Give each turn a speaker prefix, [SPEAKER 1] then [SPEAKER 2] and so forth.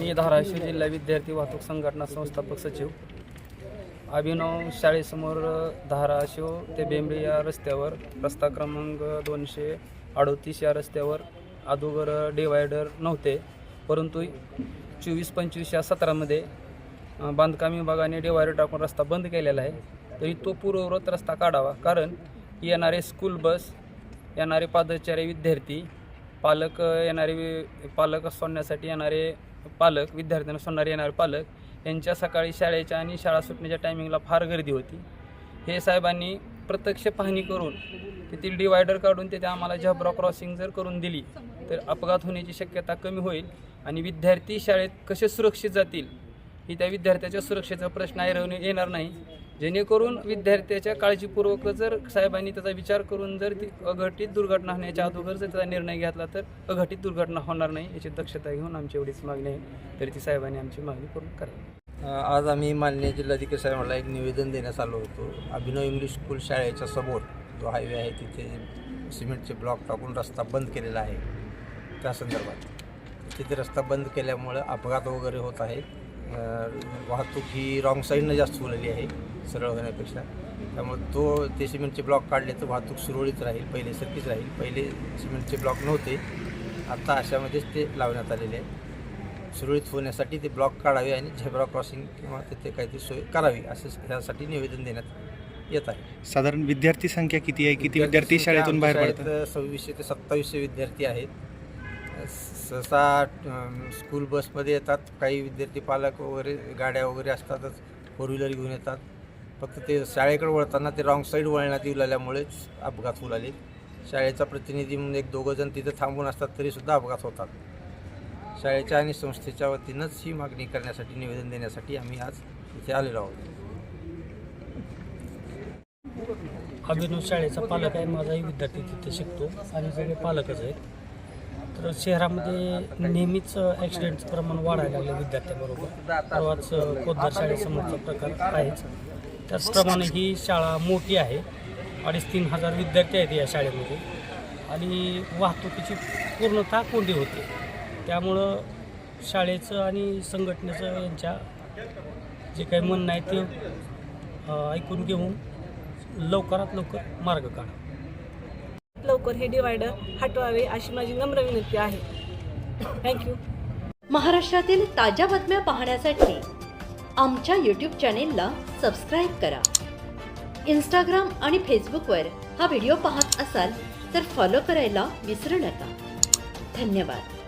[SPEAKER 1] मी धाराशिव जिल्हा विद्यार्थी वाहतूक संघटना संस्थापक सचिव. अभिनव शाळेसमोर धाराशिव ते बेंबळी या रस्त्यावर रस्ता क्रमांक दोनशे अडोतीस या रस्त्यावर अगोदर डिवायडर नव्हते परंतु चोवीस पंचवीस या सतरामध्ये बांधकाम विभागाने डिवायडर टाकून रस्ता बंद केलेला आहे. तरी तो पूर्ववत रस्ता काढावा कारण येणारे स्कूल बस येणारे पादचारी विद्यार्थी पालक येणारे पालक सोडण्यासाठी येणारे पालक विद्यार्थ्यांना सोडणार येणारे पालक यांच्या सकाळी शाळेच्या आणि शाळा सुटण्याच्या टायमिंगला फार गर्दी होती. हे साहेबांनी प्रत्यक्ष पाहणी करून तेथील डिवायडर काढून तिथे आम्हाला झब्रा क्रॉसिंग जर करून दिली तर अपघात होण्याची शक्यता कमी होईल आणि विद्यार्थी शाळेत कसे सुरक्षित जातील? ही त्या विद्यार्थ्याच्या सुरक्षेचा प्रश्न ऐरवणे येणार नाही. जेणेकरून विद्यार्थ्याच्या काळजीपूर्वक जर साहेबांनी त्याचा विचार करून जर ती अघटित दुर्घटना होण्याच्या अगोदर जर त्याचा निर्णय घेतला तर अघटित दुर्घटना होणार नाही याची दक्षता घेऊन आमची एवढीच मागणी आहे. तरी ती साहेबांनी आमची मागणी पूर्ण करावी.
[SPEAKER 2] आज आम्ही माननीय जिल्हाधिकारी साहेबांना एक निवेदन देण्यास आलो होतो. अभिनव इंग्लिश स्कूल शाळेच्या समोर जो हायवे आहे तिथे सिमेंटचे ब्लॉक टाकून रस्ता बंद केलेला आहे. त्या संदर्भात तिथे रस्ता बंद केल्यामुळं अपघात वगैरे होत आहे वाहतूक ही रॉंग साईडनं जास्त होलेली आहे सरळ होण्यापेक्षा. त्यामुळे तो ते सिमेंटचे ब्लॉक काढले तर वाहतूक सुरळीत राहील पहिल्यासारखीच राहील. पहिले सिमेंटचे ब्लॉक नव्हते. आता अशामध्येच ते लावण्यात आलेले आहे. सुरळीत होण्यासाठी ते ब्लॉक काढावे आणि झेब्रा क्रॉसिंग किंवा तिथे काहीतरी सोय करावी असं ह्यासाठी निवेदन देण्यात येत आहे.
[SPEAKER 3] साधारण विद्यार्थी संख्या किती आहे? किती विद्यार्थी शाळेतून बाहेर
[SPEAKER 2] शाळेत सव्वीसशे ते सत्तावीसशे विद्यार्थी आहेत. सहसा स्कूल बसमध्ये येतात. काही विद्यार्थी पालक वगैरे गाड्या वगैरे असतातच फोर व्हीलर घेऊन येतात. फक्त ते शाळेकडे वळताना ते रॉंग साईड वळण्यात येऊ लागल्यामुळेच अपघात होऊ लागले. शाळेचा प्रतिनिधी म्हणून एक दोघं जण तिथं थांबून असतात तरीसुद्धा अपघात होतात. शाळेच्या आणि संस्थेच्या वतीनंच ही मागणी करण्यासाठी निवेदन देण्यासाठी आम्ही आज इथे आलेलो आहोत.
[SPEAKER 4] अभिनव शाळेचा पालक आहे माझाही विद्यार्थी तिथे शिकतो आणि सगळे पालकच आहेत. तर शहरामध्ये नेहमीच ॲक्सिडेंटचं प्रमाण वाढायला लागलं विद्यार्थ्यांबरोबर. परवाच कोद्दार शाळेसमोरचा प्रकार आहेच. त्याचप्रमाणे ही शाळा मोठी आहे. अडीच तीन हजार विद्यार्थी आहेत या शाळेमध्ये. आणि वाहतुकीची पूर्णतः कोंडी होते. त्यामुळं शाळेचं आणि संघटनेचं यांच्या जे काही म्हणणं आहे ते ऐकून घेऊन लवकरात लवकर मार्ग काढा.
[SPEAKER 5] लवकर हे डिवायडर हटवावे अशी माझी नम्र विनंती आहे. थँक्यू
[SPEAKER 6] महाराष्ट्रातील ताज्या बातम्या पाहण्यासाठी आमच्या यूट्यूब चॅनेलला सबस्क्राईब करा. इंस्टाग्राम आणि फेसबुकवर हा व्हिडिओ पाहत असाल तर फॉलो करायला विसरू नका. धन्यवाद.